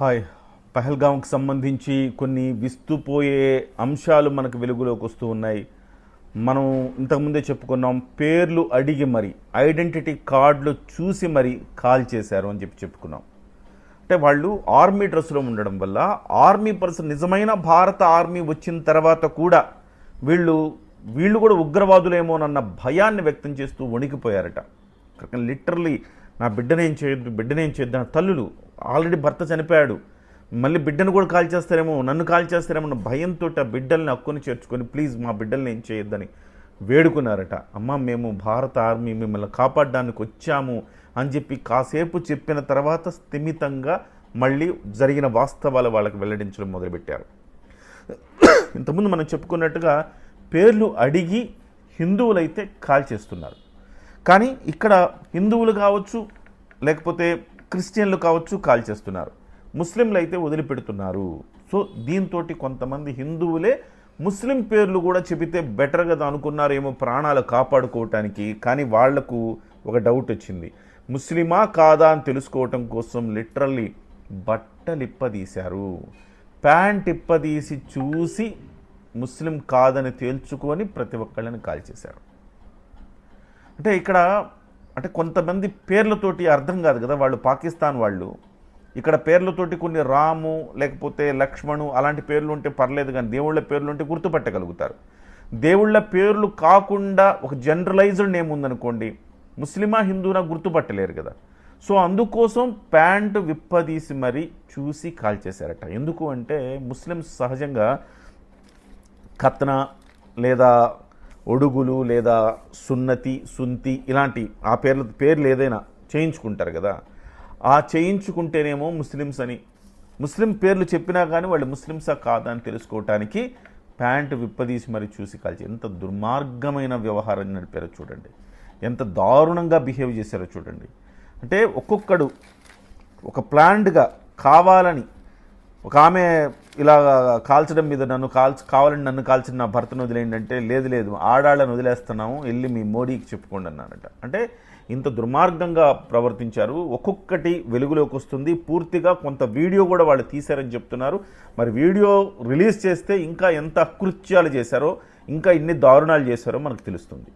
Hi. పహల్గాంకి సంబంధించి కొన్ని విస్తుపోయే అంశాలు మనకు వెలుగులోకి వస్తూ ఉన్నాయి. మనం ఇంతకుముందే చెప్పుకున్నాం పేర్లు అడిగి మరి ఐడెంటిటీ కార్డులు చూసి మరి కాల్ చేశారు అని చెప్పి చెప్పుకున్నాం. అంటే వాళ్ళు ఆర్మీ డ్రెస్లో ఉండడం వల్ల ఆర్మీ పర్సన్ నిజమైన భారత ఆర్మీ వచ్చిన తర్వాత కూడా వీళ్ళు వీళ్ళు కూడా ఉగ్రవాదులేమోనన్న భయాన్ని వ్యక్తం చేస్తూ వణికిపోయారట. లిటరలీ నా బిడ్డనేం చేయొద్దు బిడ్డనేం చేయొద్దు అన్న తల్లులు ఆల్రెడీ భర్త చనిపోయాడు. మళ్ళీ బిడ్డను కూడా కాల్ చేస్తారేమో నన్ను కాల్ చేస్తారేమో అన్న భయంతో ఆ బిడ్డల్ని హక్కుని చేర్చుకొని ప్లీజ్ మా బిడ్డల్ని ఏం చేయొద్దని వేడుకున్నారట. అమ్మ మేము భారత ఆర్మీ మిమ్మల్ని కాపాడడానికి వచ్చాము అని చెప్పి కాసేపు చెప్పిన తర్వాత స్థిమితంగా మళ్ళీ జరిగిన వాస్తవాలు వాళ్ళకి వెల్లడించడం మొదలుపెట్టారు. ఇంతకుముందు మనం చెప్పుకున్నట్టుగా పేర్లు అడిగి హిందువులైతే కాల్ చేస్తున్నారు కానీ ఇక్కడ హిందువులు కావచ్చు లేకపోతే క్రిస్టియన్లు కావచ్చు కాల్ చేస్తున్నారు. ముస్లింలు అయితే వదిలిపెడుతున్నారు. సో దీంతో కొంతమంది హిందువులే ముస్లిం పేర్లు కూడా చెబితే బెటర్ కదా అనుకున్నారేమో ప్రాణాలు కాపాడుకోవటానికి. కానీ వాళ్ళకు ఒక డౌట్ వచ్చింది. ముస్లిమా కాదా అని తెలుసుకోవటం కోసం లిటరల్లీ బట్టలిప్పదీశారు. ప్యాంట్ ఇప్పదీసి చూసి ముస్లిం కాదని తేల్చుకొని ప్రతి ఒక్కళ్ళని కాల్చేశారు అంటే ఇక్కడ అంటే కొంతమంది పేర్లతోటి అర్థం కాదు కదా వాళ్ళు పాకిస్తాన్ వాళ్ళు. ఇక్కడ పేర్లతోటి కొన్ని రాము లేకపోతే లక్ష్మణు అలాంటి పేర్లు ఉంటే పర్లేదు కానీ దేవుళ్ళ పేర్లు ఉంటే గుర్తుపట్టగలుగుతారు. దేవుళ్ళ పేర్లు కాకుండా ఒక జనరలైజ్డ్ నేమ్ ఉందనుకోండి ముస్లిమా హిందూనా గుర్తుపట్టలేరు కదా. సో అందుకోసం ప్యాంటు విప్పదీసి మరీ చూసి కాల్చేశారట. ఎందుకు అంటే ముస్లిమ్స్ సహజంగా కత్న లేదా ఒడుగులు లేదా సున్నతి సుంతి ఇలాంటి ఆ పేర్ల పేర్లు ఏదైనా చేయించుకుంటారు కదా. ఆ చేయించుకుంటేనేమో ముస్లిమ్స్ అని. ముస్లిం పేర్లు చెప్పినా కానీ వాళ్ళు ముస్లిమ్సా కాదా అని తెలుసుకోవటానికి ప్యాంటు విప్పదీసి మరి చూసి కాల్చి ఎంత దుర్మార్గమైన వ్యవహారం నడిపారో చూడండి. ఎంత దారుణంగా బిహేవ్ చేశారో చూడండి. అంటే ఒక్కొక్కడు ఒక ప్లాండ్గా కావాలని ఒక ఆమె ఇలా కాల్చడం మీద నన్ను కాల్చ కావాలని నన్ను కాల్చిన నా భర్తను వదిలేయండి అంటే లేదు లేదు. ఆడాళ్ళను వదిలేస్తున్నాము వెళ్ళి మీ మోడీకి చెప్పుకోండి అన్నారట. అంటే ఇంత దుర్మార్గంగా ప్రవర్తించారు. ఒక్కొక్కటి వెలుగులోకి వస్తుంది. పూర్తిగా కొంత వీడియో కూడా వాళ్ళు తీశారని చెప్తున్నారు. మరి వీడియో రిలీజ్ చేస్తే ఇంకా ఎంత అకృత్యాలు చేశారో ఇంకా ఇన్ని దారుణాలు చేశారో మనకు తెలుస్తుంది.